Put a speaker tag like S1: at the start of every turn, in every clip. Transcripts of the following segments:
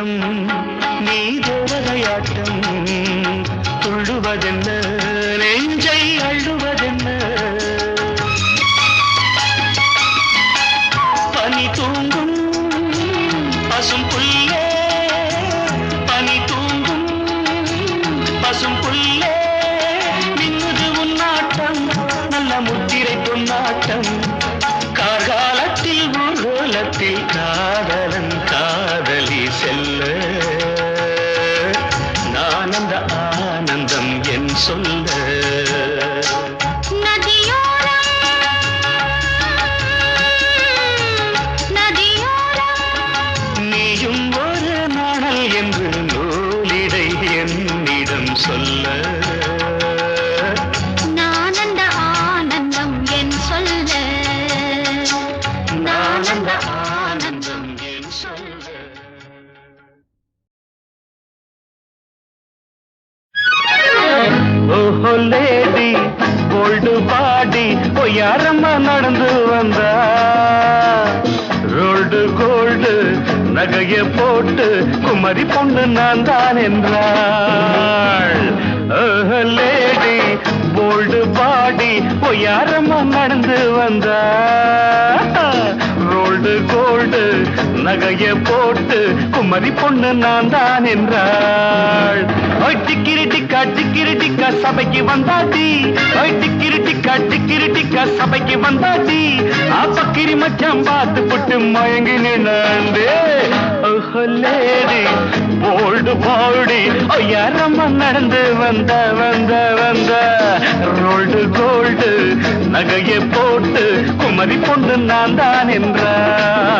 S1: தேயிலை நீ தேவதையாட்டம் துள்ளுவதென்ன நெஞ்சை அள்ளுவதென்ன? பனி தூங்கும் பசும் புல்லே பனி தூங்கும் பசும் புல்லே மின்னுது உன்னாட்டம் நல்ல முத்திரை பொன்னாட்டம் கார்காலத்தில் ஊர்வலத்தில் நகைய போட்டு குமரி பொண்ணு நான் தான் என்றாள். லேடி போல்டு பாடி பொய்யாரம்மா நடந்து வந்தா ரோல்டு கோல்டு நகைய போட்டு குமரி பொண்ணு நான் தான் என்றாள் ஓய் டிக்கிரி டிக்கா சபைக்கு வந்தாட்டி. ஓய் டிக்கிரி டிக்கா சபைக்கு வந்தாட்டி. ஆப்பக்கிரி மச்சம் பார்த்து புட்டு மயங்கி நின்னாண்டே. லேடி போல்டு பாடி யாரம்மா நடந்து வந்த வந்த வந்த. ரோல்டு கோல்டு நகையை போட்டு குமரி பொண்ணு நான் தான் என்றாள்.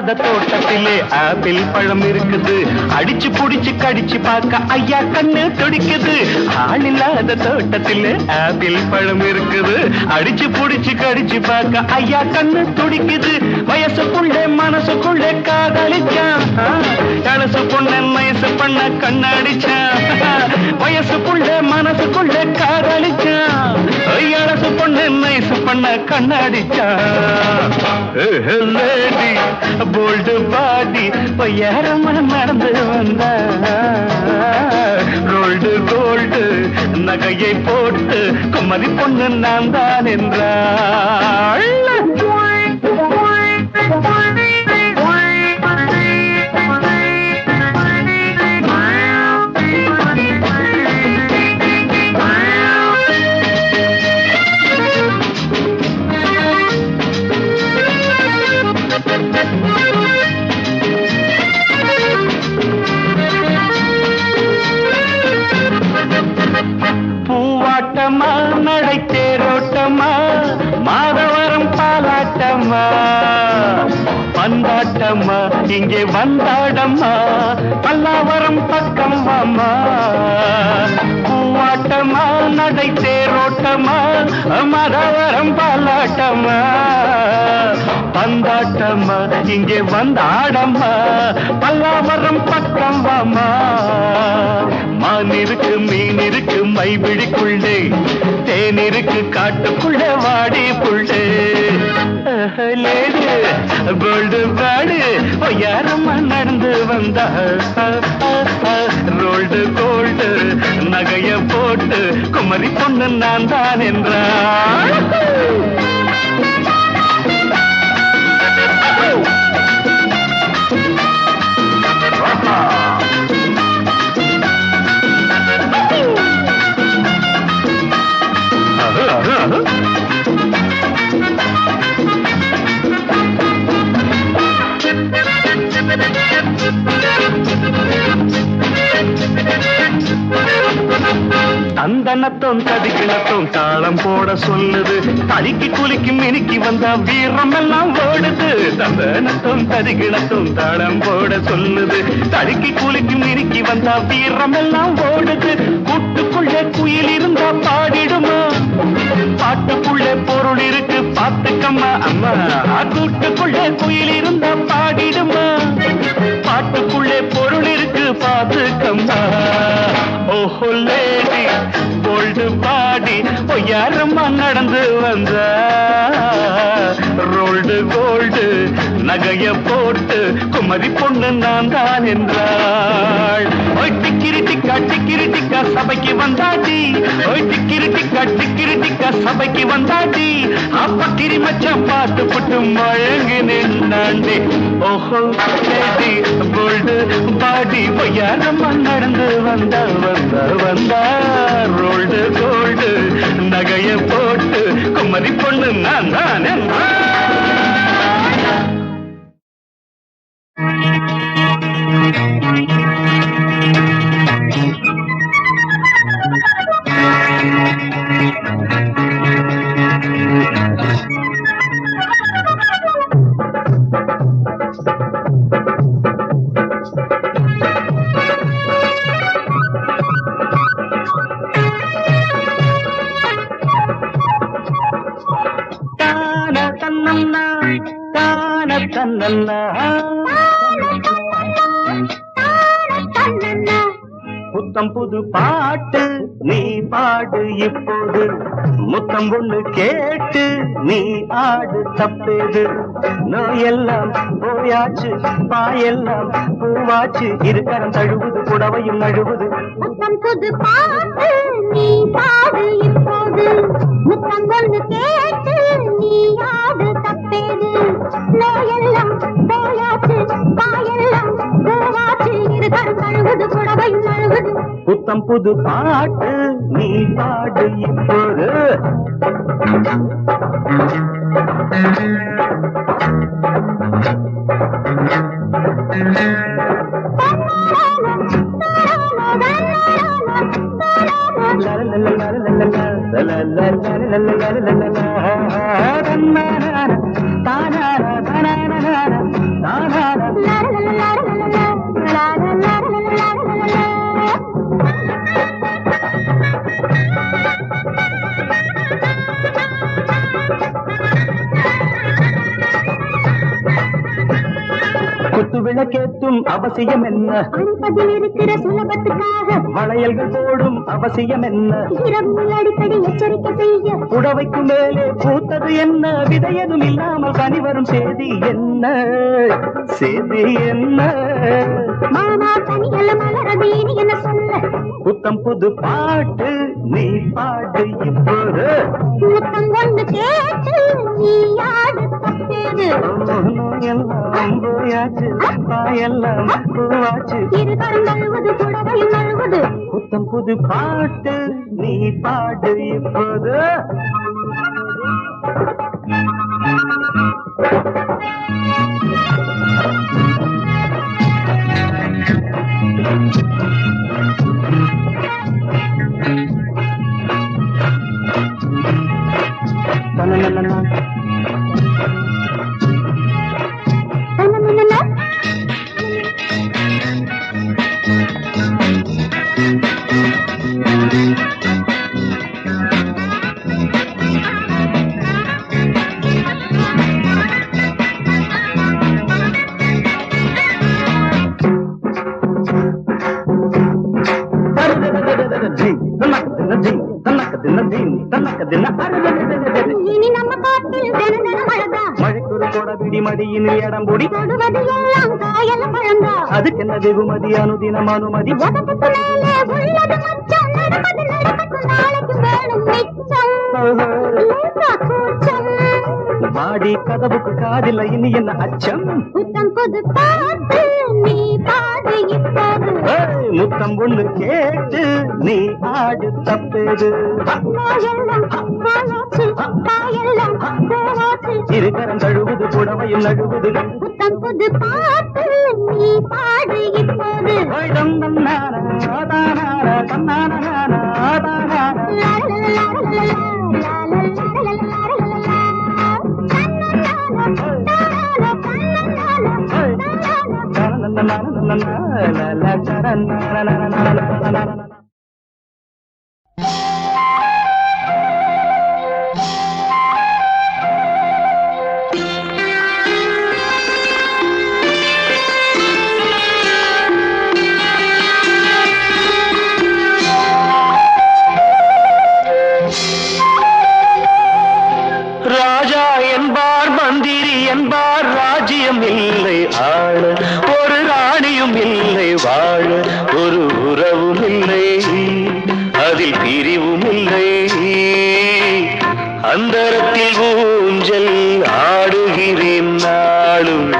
S1: ஆளில்லாத தோட்டத்திலே ஆப்பிள் பழம் இருக்குது. அடிச்சு புடிச்சு கடிச்சு பார்க்க ஐயா கண்ணு துடிக்குது. ஆள் இல்லாத தோட்டத்திலே ஆப்பிள் பழம் இருக்குது. அடிச்சு புடிச்சு கடிச்சு பார்க்க ஐயா கண்ணு துடிக்குது. வயசுக்குள்ளே மனசுக்குள்ளே காதலிச்சான். கலசு பொண்ணு வயசு பண்ண கண்ணடிச்சான். என்ன கண்ணாடிச்சான் லேடி போல்டு பாடி பொய்யாரமா நடந்து வந்த. ரோல்டு கோல்டு நகையை போட்டு குமரி பொண்ணு நான் தான் என்றாள். பந்தாட்டம்மா இங்கே வந்தாடம்மா பல்லாவரம் பக்கம் வாமா. பூவாட்டமா நடை தேரோட்டமா மதவரம் பாலாட்டமா. பந்தாட்டம்மா இங்கே வந்தாடம்மா பல்லாவரம் பக்கம் வாமா. மான் இருக்கு மீன் இருக்கு மைபிடிக்குள்ளே தேன் இருக்கு காட்டுக்குள்ளே வாடி புள்ளே. லேடி போல்டு பாடு யாரம்மா நடந்து வந்தா ரோல்டு கோல்டு நகைய போட்டு குமரி பொண்ணு நான் தான் என்றான். தந்தனத்தோம் ததிக்கிணத்தோம் தாளம் போட சொல்லுது. தலிக்கு குலுக்கி மினுக்கி வந்த வீரம் எல்லாம் ஓடுது. தந்தனத்தோம் ததிக்கிணத்தோம் தாளம் போட சொல்லுது. தலிக்கு குலுக்கி மினுக்கி வந்த வீரம் எல்லாம் ஓடுது. கூட்டுக்குள்ளே குயில் இருந்தா பாடிடுமா? பாட்டுக்குள்ளே பொருள் இருக்கு பாத்துக்கம்மா அம்மா. கூட்டுக்குள்ளே குயில் நகைய போட்டு குமரி பொண்ணு நான் தான் என்றாள். ஓய் கிருட்டி கட்டி டிக்கிரி சபைக்கு வந்தாட்டி. ஓய் கிருட்டி கட்டி டிக்கிரி சபைக்கு வந்தாட்டி. அப்ப கிரிமச்சம் பார்த்து புட்டு மழங்கு நின்னாண்டி. ஓஹோ லேடி கோல்டு பாடி பொய்யாரம்மா நடந்து வந்தா வந்தா வந்தா ரோல்டு கோல்டு நகைய போட்டு குமரி பொண்ணு நான் தான்
S2: என்றாள். ராகம் ஒண்ணு கேட்டு நீ ஆடு தப்பேது. நோயெல்லாம் போயாச்சு பாயெல்லாம் பூவாச்சு. இருக்கரம் தழுவுது புடவையும் நழுவுது.
S3: நீ பாடு இப்போது. முத்தம் ஒண்ணு கேட்டு நீ ஆடு தப்பேது. நோயெல்லாம் போயாச்சு பாயெல்லாம்
S2: புத்தம் புது பாட்டு நீ பாடு இப்போது. தான விளக்கேற்றும் அவசியம் என்ன?
S3: அடிப்பதில் இருக்கிற சுலபத்துக்காக
S2: வளையல்கள் போடும் அவசியம் என்ன?
S3: இரவுகள் அடிக்கடி எச்சரிக்கை செய்ய.
S2: புடவைக்கு மேலே பூத்தது என்ன? விதையதும் இல்லாமல் கனிவரும் செய்தி என்ன? செய்தி என்ன?
S3: மாமா என்ன சொல்ல.
S2: புத்தம் புது பாட்டு நீ பாடு இப்போது.
S3: முத்தம் கொண்டு கேட்டு நீ யாரு தப்பேது
S2: எல்லாம் போயாச்சு. பாயெல்லாம் பூவாச்சு.
S3: இரு கரம் நழுவது புடவையும் நழுவது
S2: புத்தம் புது பாட்டு நீ பாடு இப்போது. Thank
S3: you. இனி நம்ம காட்டில்
S2: மழைக்குரு கொடபிடி வெகுமதி? அனுதினம் அனுமதி. ஆடி கதவுக்கு காதில் இனி என்ன அச்சம்?
S3: புத்தம் புது பாட்டு நீ பாடு இப்போது
S2: முத்தம் ஒண்ணு கேட்டு நீ ஆடு தப்பேது. இருக்கரம் தழுவுது புடவையில் நழுவுது.
S3: புத்தம் புது பாட்டு நீ பாடு இப்போது
S1: தன்னான నన్న அந்தரத்தில் ஊஞ்சல் ஆடுகிறேன் நாளும்.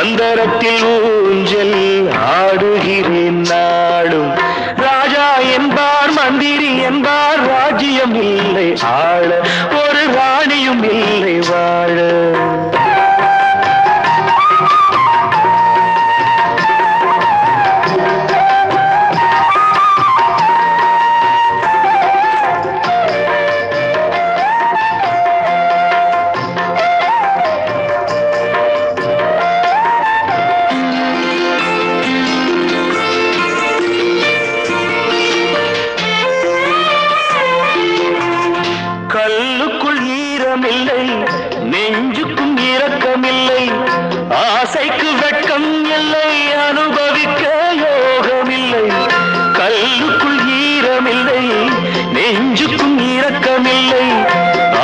S1: அந்தரத்தில் ஊஞ்சல் ஆடுகிறேன் நாளும். ராஜா என்பார் மந்திரி என்பார் ராஜ்யம் இல்லை. ஆள நெஞ்சுக்கும் இரக்கமில்லை ஆசைக்கு வெட்கம் இல்லை அனுபவிக்க யோகமில்லை கல்லுக்குள் ஈரமில்லை நெஞ்சுக்கும் இரக்கமில்லை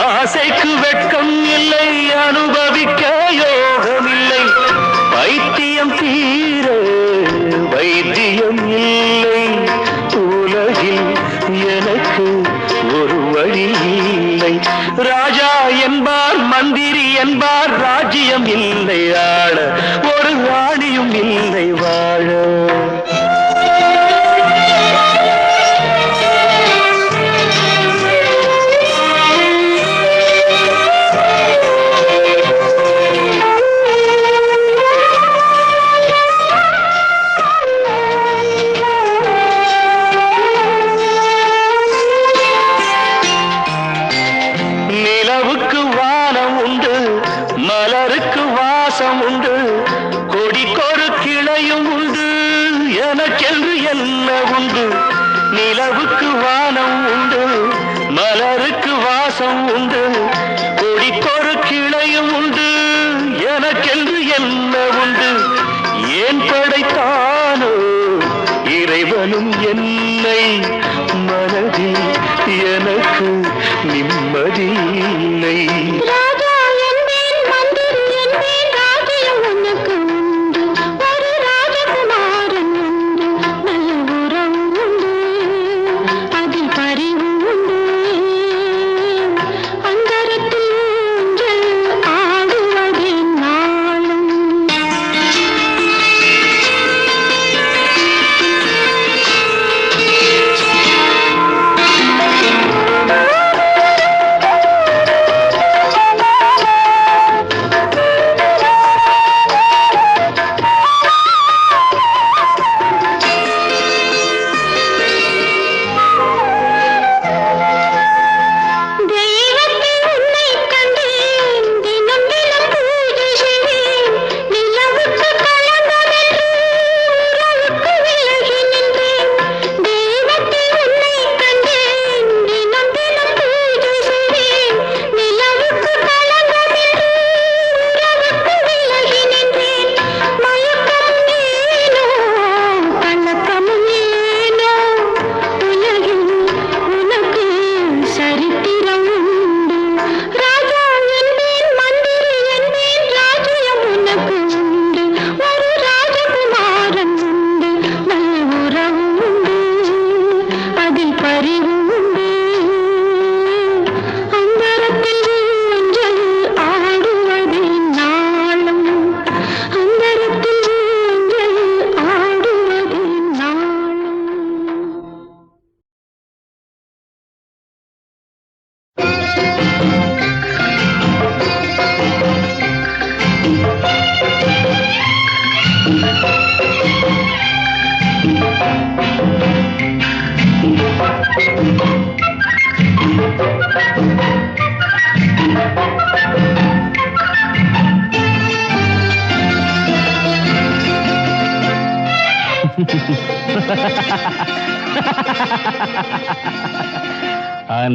S1: ஆசைக்கு வெட்கம் இல்லை அனுபவிக்க யோகமில்லை. வைத்தியம் தீர வைத்தியம் இல்லை.
S4: என்பார். ராஜ்யம் இல்லை ஆள. ஒரு ராணியும் இல்லை வாழ.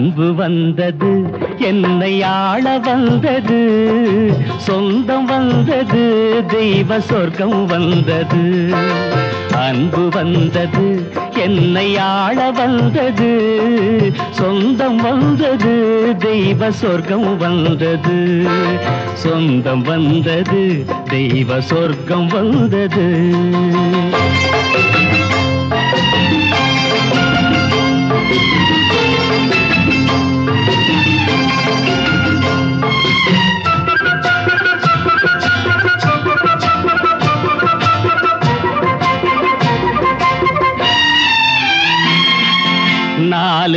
S1: அன்பு வந்தது என்னை ஆள வந்தது. சொந்தம் வந்தது தெய்வ சொர்க்கம் வந்தது. அன்பு வந்தது என்னை ஆள வந்தது. சொந்தம் வந்தது தெய்வ சொர்க்கம் வந்தது. சொந்தம் வந்தது தெய்வ சொர்க்கம் வந்தது.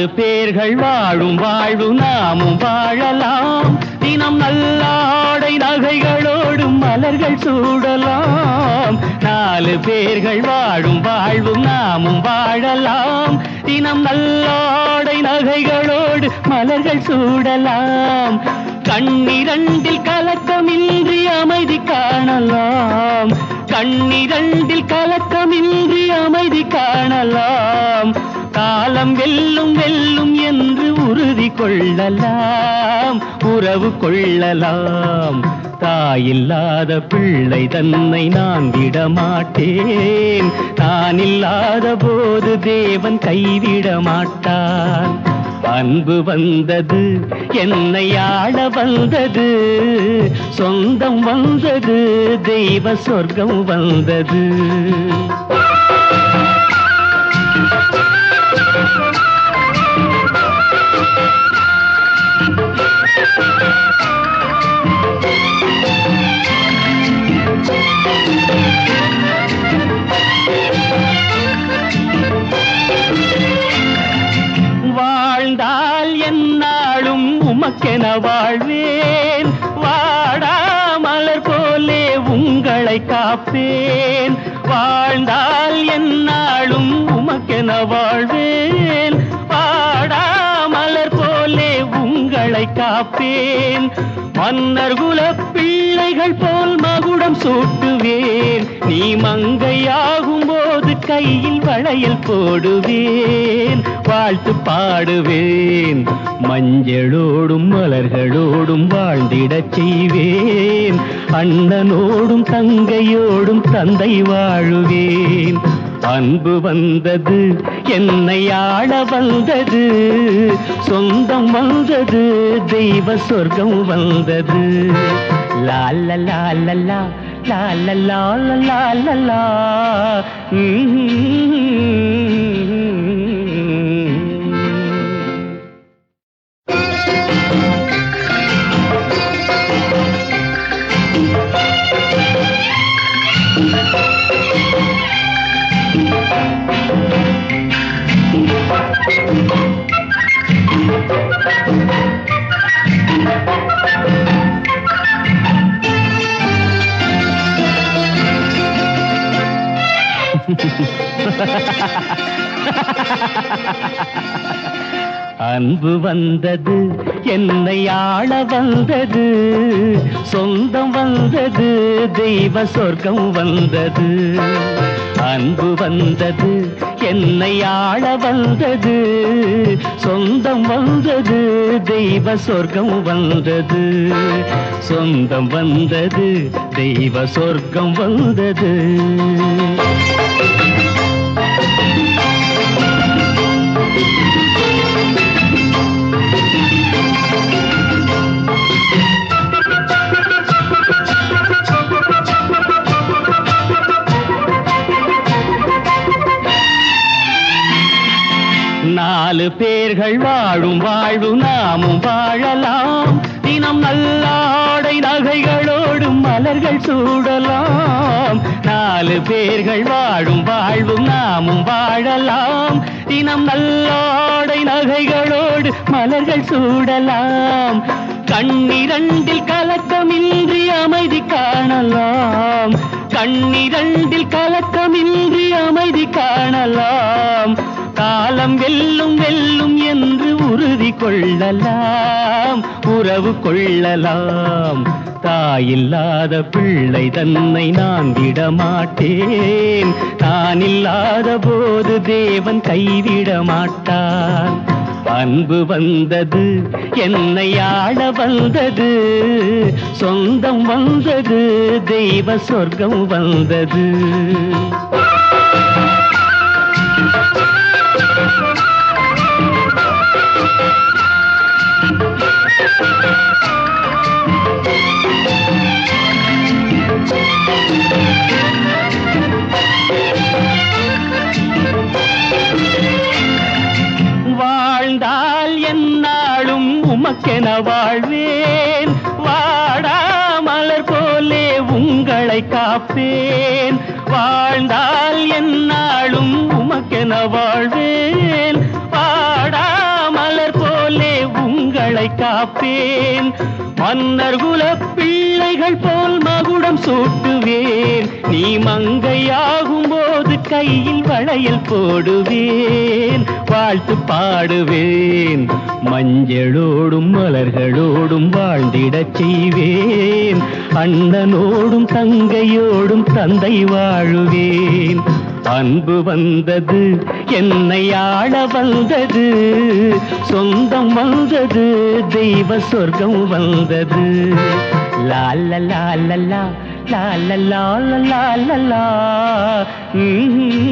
S1: பேர்கள் வாழும் வாழும் நாமும் வாழலாம். தினம் நல்ல ஆடை நகைகளோடும் மலர்கள் சூடலாம். நாலு பேர்கள் வாழும் வாழ்வும் நாமும் வாழலாம். தினம் நல்ல ஆடை நகைகளோடு மலர்கள் சூடலாம். கண்ணிரண்டில் கலக்கமின்றி அமைதி காணலாம். கண்ணிரண்டில் கலக்கமின்றி அமைதி காணலாம். காலம் வெல்லும் வெல்லும் என்று உறுதி கொள்ளலாம் உறவு கொள்ளலாம். தாயில்லாத பிள்ளை தன்னை நான் விடமாட்டேன். நான் இல்லாத போது தேவன் கைவிட மாட்டான் அன்பு வந்தது என்னை ஆள வந்தது. சொந்தம் வந்தது தெய்வ சொர்க்கம் வந்தது. உமக்கென காப்பேன். மன்னர் குல பிள்ளைகள் போல் மகுடம் சூட்டுவேன். நீ மங்கையாகும் போது கையில் வளையல் போடுவேன். வாழ்த்து பாடுவேன். மஞ்சளோடும் மலர்களோடும் வாழ்ந்திடச் செய்வேன். அண்ணனோடும் தங்கையோடும் தந்தை வாழுவேன். அன்பு வந்தது என்னை ஆள வந்தது சொந்தம் வந்தது தெய்வ சொர்க்கம் வந்தது. லால லால லாலலா லால அன்பு வந்தது என்னை ஆள வந்தது சொந்தம் வந்தது தெய்வ சொர்க்கம் வந்தது. அன்பு வந்தது என்னை ஆள வந்தது சொந்தம் வந்தது தெய்வ சொர்க்கம் வந்தது. சொந்தம் வந்தது தெய்வ சொர்க்கம் வந்தது. நாலு பேர்கள் வாழும் வாழ்வு நாமும் வாழலாம். தினம் நல்லாடை நகைகளோடும் மலர்கள் சூடலாம். நாலு பேர்கள் வாழும் வாழ்வு நாமும் வாழலாம். தினம் நல்லாடை நகைகளோடு மலர்கள் சூடலாம். கண்ணிரண்டில் கலக்கமின்றி அமைதி காணலாம். கண்ணிரண்டில் கலக்கமின்றி அமைதி காணலாம். காலம் வெல்லும் வெல்லும் என்று உறுதி கொள்ளலாம் உறவு கொள்ளலாம். தாயில்லாத பிள்ளை தன்னை நான் விட மாட்டேன் நான் இல்லாத போது தேவன் கைவிட மாட்டான் பண்பு வந்தது என்னை ஆள வந்தது. சொந்தம் வந்தது தெய்வ சொர்க்கம் வந்தது. உமக்கென வாழ்வேன். வாடாமலர் போலே உங்களை காப்பேன். காப்பேன். மன்னர் குல பிள்ளைகள் போல் மகுடம் சூட்டுவேன். நீ மங்கையாகும் போது கையில் வளையல் போடுவேன். வாழ்த்து பாடுவேன். மஞ்சளோடும் மலர்களோடும் வாழ்ந்திடச் செய்வேன். அண்ணனோடும் தங்கையோடும் தந்தை வாழுவேன். அன்பு வந்தது என்னை ஆள வந்தது. சொந்தம் வந்தது தெய்வ சொர்க்கம் வந்தது. லால லால லால லால லால லால லா ம்ம்.